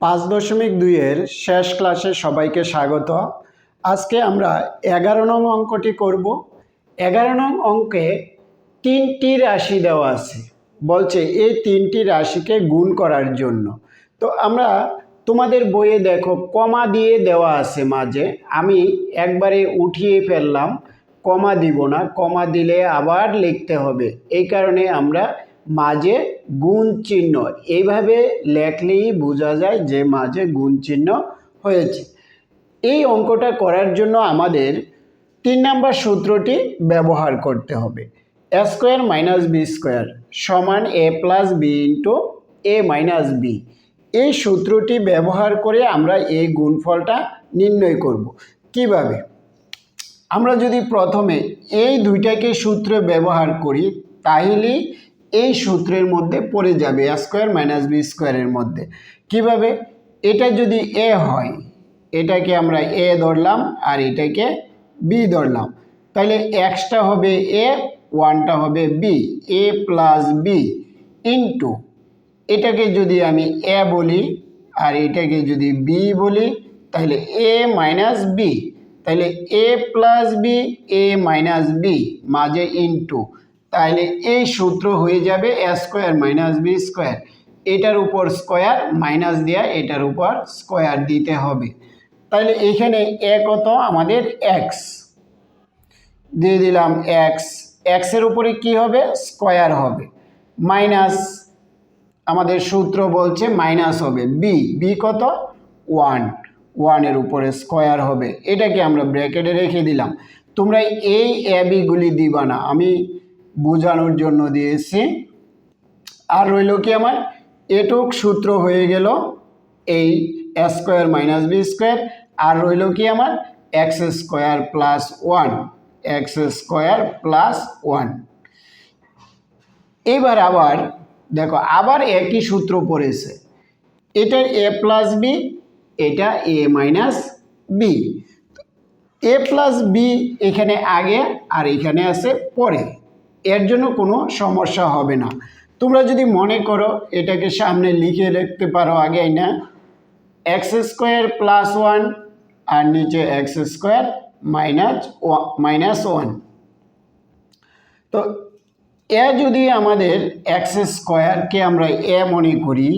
পাঁচ দশমিক দুইয়ের শেষ ক্লাসে সবাইকে স্বাগত। আজকে আমরা এগারো নং অঙ্কটি করব। এগারো নং অঙ্কে তিনটি রাশি দেওয়া আছে। বলছে এই তিনটি রাশিকে গুণ করার জন্য। তো আমরা তোমাদের বইয়ে দেখো, কমা দিয়ে দেওয়া আছে মাঝে। আমি একবারে উঠিয়ে ফেললাম, কমা দিব না, কমা দিলে আবার লিখতে হবে। এই কারণে আমরা মাঝে গুণ চিহ্ন। এইভাবে লেখলেই বোঝা যায় যে মাঝে গুণ চিহ্ন হয়েছে। এই অঙ্কটা করার জন্য আমাদের তিন নম্বর সূত্রটি ব্যবহার করতে হবে। A square minus B square সমান A plus B into A minus B. এই সূত্রটি ব্যবহার করে আমরা এই গুণফলটা নির্ণয় করব। কীভাবে? আমরা যদি প্রথমে এই দুইটাকে সূত্র ব্যবহার করি, তাহলেই এই সূত্রের মধ্যে পড়ে যাবে এ স্কোয়ার মাইনাস বি স্কোয়ারের মধ্যে। কীভাবে? এটা যদি এ হয়, এটাকে আমরা এ ধরলাম আর এটাকে বি ধরলাম। তাহলে এক্সটা হবে এ ওয়ানটা হবে B A plus B into এটাকে যদি আমি এ বলি আর এটাকে যদি বি বলি, তাহলে এ মাইনাস বি তাহলে A plus B A minus B মাঝে ইন্টু তাহলে এই সূত্র হয়ে যাবে A square minus B square. এটার উপর স্কোয়ার মাইনাস দেওয়া এটার উপর স্কোয়ার দিতে হবে। তাহলে এখানে এ কত? আমাদের এক্স দিয়ে দিলাম এক্স এক্সের উপরে কি হবে? স্কোয়ার হবে। মাইনাস আমাদের সূত্র বলছে মাইনাস হবে। বি বি কত? ওয়ান। ওয়ানের উপরে স্কোয়ার হবে। এটাকে আমরা ব্র্যাকেটে রেখে দিলাম। তোমরা এই অ্যাবিগুলি দিবা না। আমি বোঝানোর জন্য দিয়েছি। আর রইল কি আমার? এটুক সূত্র হয়ে গেল এই স্কোয়ার মাইনাস বি স্কোয়ার আর রইল কি আমার? X square plus one X square plus one এবার আবার দেখো, আবার একই সূত্র পড়েছে। এটা এ প্লাস বি এটা A minus B A plus B এখানে আগে আর এখানে আছে পরে। এর জন্য কোনো সমস্যা হবে না। তোমরা যদি মনে করো এটাকে সামনে লিখে রাখতে পারো আগে না এক্স স্কোয়ার প্লাস ওয়ান আর নিচে X square minus minus one তো এ যদি আমাদের এক্স স্কোয়ারকে আমরা এ মনে করি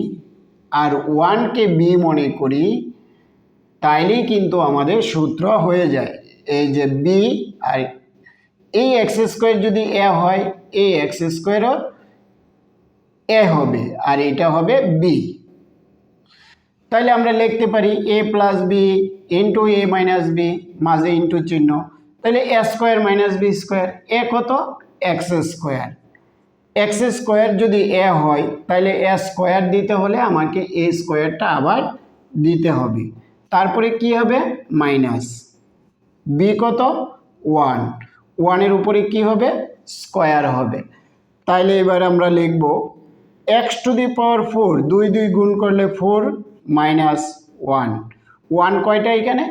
আর ওয়ানকে বি মনে করি, তাইলেই কিন্তু আমাদের সূত্র হয়ে যায়। এই যে বি আর এই এক্স স্কোয়ার যদি এ হয়, এই এক্স স্কোয়ারও এ হবে আর এটা হবে বি তাহলে আমরা লিখতে পারি A plus B into A minus B মাঝে ইন্টু চিহ্ন। তাহলে A square minus B square A কত? এক্স স্কোয়ার এক্স স্কোয়ার যদি এ হয় তাহলে এ স্কোয়ার দিতে হলে আমাকে এ স্কোয়ারটা আবার দিতে হবে। তারপরে কি হবে? মাইনাস বি কত? ওয়ান ওয়ানের উপরে কি হবে? স্কোয়ার হবে। তাইলে এবার আমরা লিখব X to the power four, দুই দুই গুণ করলে ফোর মাইনাস ওয়ান। ওয়ান কয়টা এখানে?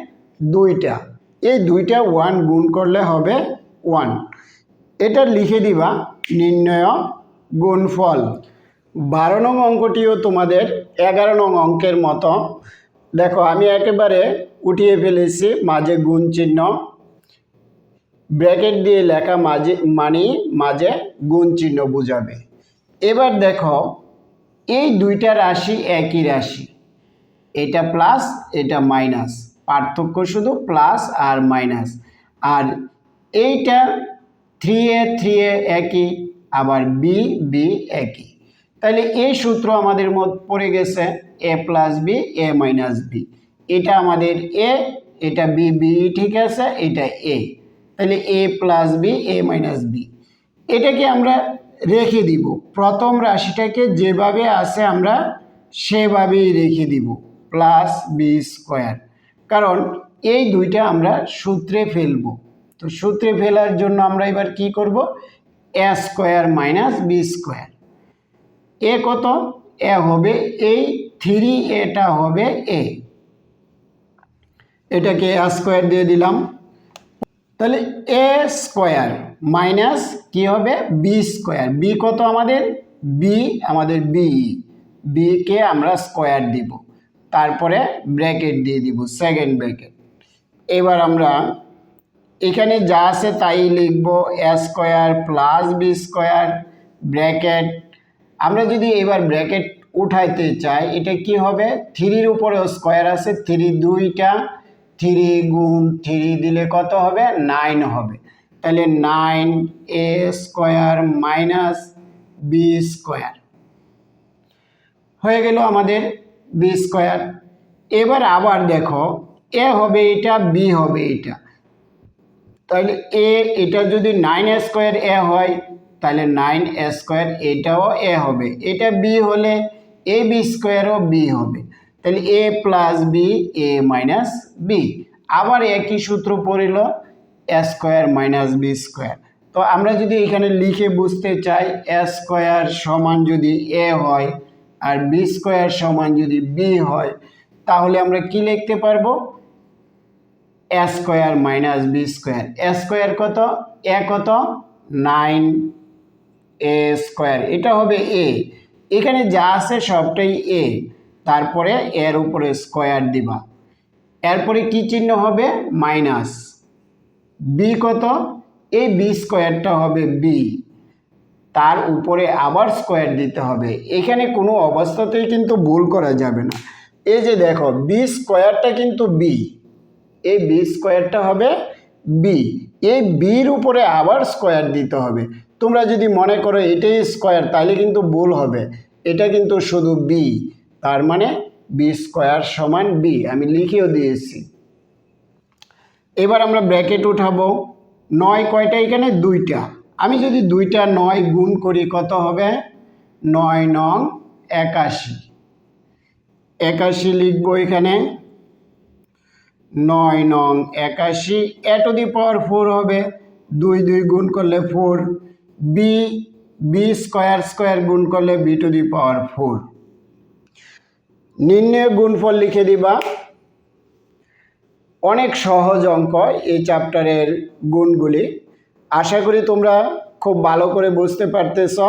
দুইটা। এই দুইটা ওয়ান গুণ করলে হবে ওয়ান। এটা লিখে দিবা নির্ণয় গুণফল। বারো নং অঙ্কটিও তোমাদের এগারো নং অঙ্কের মতো। দেখো, আমি একেবারে উঠিয়ে ফেলেছি, মাঝে গুণ চিহ্ন। ব্র্যাকেট দিয়ে লেখা মাঝে মানে মাঝে গুণ চিহ্ন বোঝাবে। এবার দেখো, এই দুইটা রাশি একই রাশি। এটা প্লাস এটা মাইনাস পার্থক্য শুধু প্লাস আর মাইনাস আর এইটা থ্রি এ থ্রি এ একই, আবার বি বি একই। তাহলে এই সূত্র আমাদের মধ্যে পড়ে গেছে A plus B A minus B এটা আমাদের এ এটা বি বি ঠিক আছে, এটা এ তাহলে A plus B A minus B এটাকে আমরা রেখে দিব। প্রথম রাশিটাকে যেভাবে আছে আমরা সেভাবেই রেখে দিব। প্লাস বি স্কোয়ার কারণ এই দুইটা আমরা সূত্রে ফেলব। তো সূত্রে ফেলার জন্য আমরা এবার কি করব? A square minus B square A কত? এ হবে এই থ্রি এটা হবে এ এটাকে এ স্কোয়ার দিয়ে দিলাম। তাহলে এ স্কোয়ার মাইনাস কী হবে? বি স্কোয়ার বি কত আমাদের? বি আমাদের বি বিকে আমরা স্কোয়ার দিব। তারপরে ব্র্যাকেট দিয়ে দিব সেকেন্ড ব্র্যাকেট এবার আমরা এখানে যা আছে তাই লিখব A square plus B square bracket আমরা যদি এবার ব্র্যাকেট উঠাইতে চাই, এটা কি হবে? থ্রির উপরে স্কোয়ার আছে থ্রি দুইটা থ্রি গুণ থ্রি দিলে কত হবে? নাইন হবে। তাহলে nine A square minus B square. হয়ে গেল আমাদের বি স্কোয়ার। এবার আবার দেখো, এ হবে এটা, বি হবে এটা। তাহলে এ, এটা যদি নাইন এ স্কোয়ার এ হয়, তাহলে নাইন এ স্কোয়ার এটাও এ হবে। এটা বি হলে এ বি স্কোয়ারও বি হবে। তাহলে A plus B A minus B আবার একই সূত্র পড়িল স্কোয়ার মাইনাস বি স্কোয়ার তো আমরা যদি এখানে লিখে বুঝতে চাই স্কোয়ার সমান যদি এ হয় আর বি স্কোয়ার সমান যদি বি হয়, তাহলে আমরা কি লিখতে পারব? Square minus B square square কত? এ কত? নাইন এ স্কোয়ার এটা হবে এ এখানে যা আছে সবটাই এ তারপরে এর উপরে স্কোয়ার দিবা। এরপরে কি চিহ্ন হবে? মাইনাস বি কত? এই বি স্কোয়ারটা হবে বি তার উপরে আবার স্কোয়ার দিতে হবে। এখানে কোনো অবস্থাতেই কিন্তু ভুল করা যাবে না। এই যে দেখো বি স্কোয়ারটা কিন্তু বি এই বি স্কোয়ারটা হবে বি এই বির উপরে আবার স্কোয়ার দিতে হবে। তোমরা যদি মনে করো এটাই স্কোয়ার তাহলে কিন্তু ভুল হবে। এটা কিন্তু শুধু বি তার মানে বি স্কোয়ার সমান বি আমি লিখেও দিয়েছি। এবার আমরা ব্র্যাকেট উঠাবো। নয় কয়টা? এখানে দুইটা। আমি যদি দুইটা নয় গুণ করি, কত হবে? নয় নং একাশি। একাশি লিখব এখানে। নয় নং একাশি এ টু দি পাওয়ার ফোর হবে। দুই দুই গুণ করলে four B B square square গুণ করলে B to the power four নির্ণয় গুণফল লিখে দিবা। অনেক সহজ অঙ্ক এই চ্যাপ্টারের গুণগুলি। আশা করি তোমরা খুব ভালো করে বুঝতে পারতেছ।